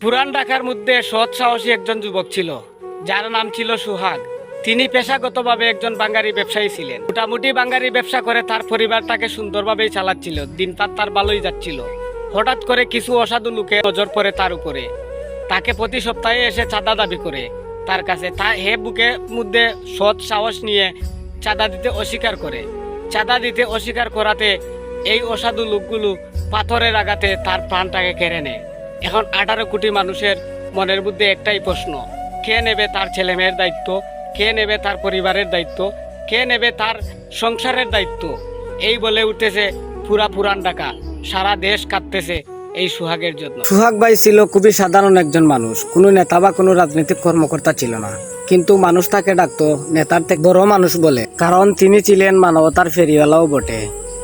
পুরান ঢাকার মধ্যে সৎ সাহসী একজন যুবক ছিল। যার নাম ছিল সুহাগ। তিনি পেশাগতভাবে একজন বাঙালি ব্যবসায়ী ছিলেন। মোটামুটি বাঙালি ব্যবসা করে তার পরিবার তাকে সুন্দরভাবেই চালাচ্ছিল। দিনপাত তার ভালোই যাচ্ছিল। হঠাৎ করে কিছু অসাধু লোকে নজর পড়ে তার উপরে। তাকে প্রতি সপ্তাহে এসে চাঁদা দাবি করে। তার কাছে তা হে বুকে মধ্যে সৎ সাহস নিয়ে চাঁদা দিতে অস্বীকার করে। চাঁদা দিতে অস্বীকার করাতে এই অসাধু লোকগুলো পাথরের আঘাতে তার প্রাণটাকে কেড়ে নেয়। এখন আঠারো কোটি মানুষের মনের মধ্যে একটাই প্রশ্ন। কে নেবে তার ছেলে মেয়ের দায়িত্ব? কে নেবে তার পরিবারের দায়িত্ব? কে নেবে তার সংসারের দায়িত্ব? এই বলে উঠতেছে পুরা পুরান ডাকা সারা দেশ কাঁদতেছে এই সুহাগের জন্য। সুহাগ ভাই ছিল খুবই সাধারণ একজন মানুষ। কোনো নেতা বা কোনো রাজনৈতিক কর্মকর্তা ছিল না। কিন্তু মানুষ তাকে ডাকতো নেতার থেকে বড় মানুষ বলে। কারণ তিনি ছিলেন মানবতার ফেরিওয়ালাও বটে।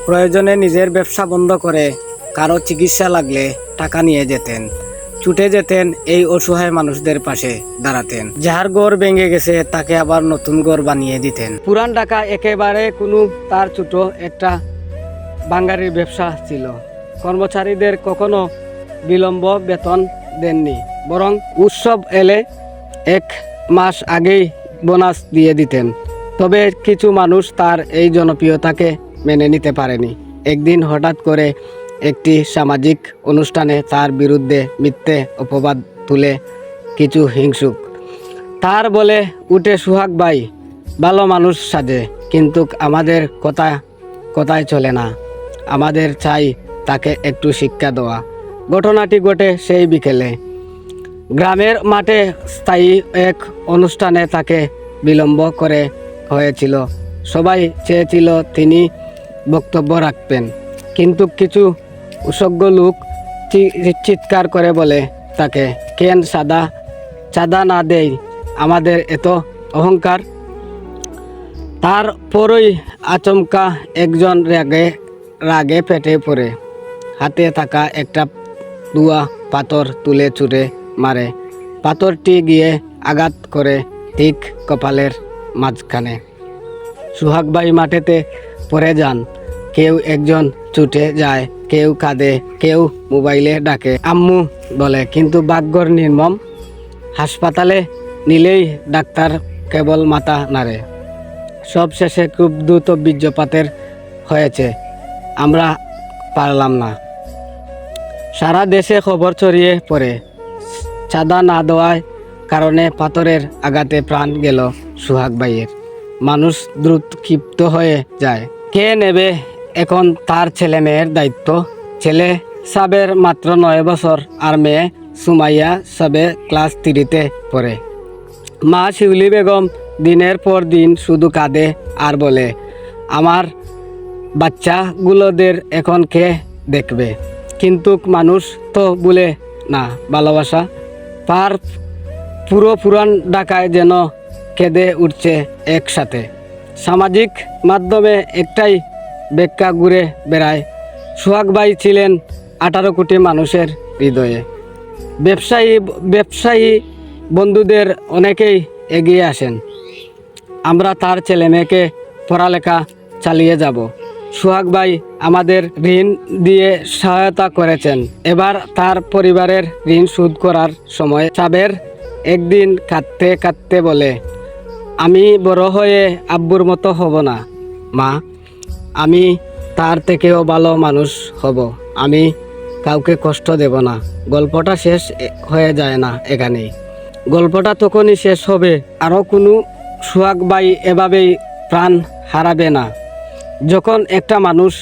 প্রয়োজনে নিজের ব্যবসা বন্ধ করে, কারও চিকিৎসা লাগলে টাকা নিয়ে যেতেন। ছুটে যেতেন এই অসহায় মানুষদের পাশে দাঁড়াতেন। যার ঘর ভেঙে গেছে, তাকে আবার নতুন ঘর বানিয়ে দিতেন। পুরান ঢাকা একেবারে কোনো তার ছোট একটা বাঙালির ব্যবসা ছিল। কর্মচারীদের কখনো বিলম্ব বেতন দেননি, বরং উৎসব এলে এক মাস আগেই বোনাস দিয়ে দিতেন। তবে কিছু মানুষ তার এই জনপ্রিয়তাকে মেনে নিতে পারেনি। একদিন হঠাৎ করে একটি সামাজিক অনুষ্ঠানে তার বিরুদ্ধে মিথ্যে অপবাদ তুলে কিছু হিংসুক। তার বলে, উঠে সুহাগ ভাই, ভালো মানুষ সাজে, কিন্তু আমাদের কথা, কথায় চলে না। আমাদের চাই তাকে একটু শিক্ষা দেওয়া। ঘটনাটি ঘটে সেই বিকেলে। গ্রামের মাঠে স্থায়ী এক অনুষ্ঠানে তাকে বিলম্ব করে হয়েছিল। সবাই চেয়েছিল তিনি বক্তব্য রাখবেন, কিন্তু কিছু উসজ্ঞ লোক চিৎকার করে বলে তাকে, কেন সাদা চাঁদা না দেই? আমাদের এত অহংকার? তারপরই আচমকা একজন রাগে রাগে পেটে পড়ে। হাতে থাকা একটা দুয়া পাথর তুলে চুরে মারে। পাথরটি গিয়ে আঘাত করে ঠিক কপালের মাঝখানে। সুহাগ ভাই মাঠেতে পড়ে যান। কেউ একজন ছুটে যায়। কেউ কাঁদে, কেউ মোবাইলে ডাকে। আম্মু বলে, কিন্তু ভাগ্যর নির্মম। হাসপাতালে নিলেই ডাক্তার কেবল মাথা নাড়ে। সব শেষে খুব দ্রুত বীর্যপাতের হয়েছে। আমরা পারলাম না। সারা দেশে খবর ছড়িয়ে পড়ে। চাঁদা না দেওয়ার কারণে পাথরের আঘাতে প্রাণ গেল সুহাগ ভাইয়ের। মানুষ দ্রুত ক্ষিপ্ত হয়ে যায়। কে নেবে এখন তার ছেলে মেয়ের দায়িত্ব। ছেলে সাবের মাত্র নয় বছর আর মেয়ে সুমাইয়া সবে ক্লাস থ্রিতে পড়ে। মা শিউলি বেগম দিনের পর দিন শুধু কাঁদে আর বলে, আমার বাচ্চাগুলোদের এখন কে দেখবে? কিন্তু মানুষ তো বলে না, ভালোবাসা। পার পুরো পুরান ঢাকায় যেন কেঁদে উঠছে একসাথে। সামাজিক মাধ্যমে একটাই ব্যাখ্যা ঘুরে বেড়ায়। সোহাগ ভাই ছিলেন আঠারো কোটি মানুষের হৃদয়ে। ব্যবসায়ী ব্যবসায়ী বন্ধুদের অনেকেই এগিয়ে আসেন। আমরা তার ছেলে মেয়েকে পড়ালেখা চালিয়ে যাব। সোহাগ ভাই আমাদের ঋণ দিয়ে সহায়তা করেছেন। এবার তার পরিবারের ঋণ শোধ করার সময় সাবের একদিন কাঁদতে কাঁদতে বলে, আমি বড় হয়ে আব্বুর মতো হব না, মা। আমি তার থেকেও ভালো মানুষ হব। আমি কাউকে কষ্ট দেব না। গল্পটা শেষ হয়ে যায় না এখানেই। গল্পটা তখনই শেষ হবে। আরও কোনো সোহাগ বাই এভাবেই প্রাণ হারাবে না। যখন একটা মানুষ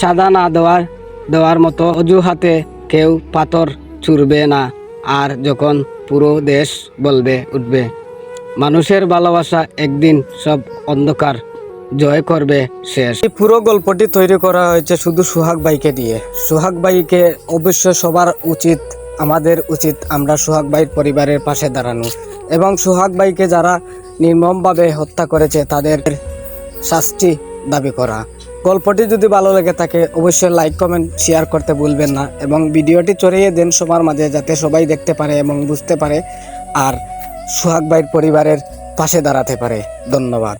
চাঁদা না দেওয়ার দেওয়ার মতো অজুহাতে কেউ পাথর চুরবে না। আর যখন পুরো দেশ বলবে, উঠবে। মানুষের ভালোবাসা একদিন সব অন্ধকার জয় করবে শেষ। এই পুরো গল্পটি তৈরি করা হয়েছে শুধু সুহাগ ভাইকে দিয়ে। সুহাগ ভাইকে অবশ্য সবার উচিত, আমাদের উচিত আমরা সুহাগ ভাইয়ের পরিবারের পাশে দাঁড়ানো। এবং সুহাগ ভাইকে যারা নির্মমভাবে হত্যা করেছে, তাদের শাস্তি দাবি করা। গল্পটি যদি ভালো লেগে থাকে, অবশ্যই লাইক, কমেন্ট, শেয়ার করতে ভুলবেন না। এবং ভিডিওটি ছড়িয়ে দেন সবার মাঝে, যাতে সবাই দেখতে পারে এবং বুঝতে পারে, আর সুহাগ ভাইয়ের পরিবারের পাশে দাঁড়াতে পারে। ধন্যবাদ।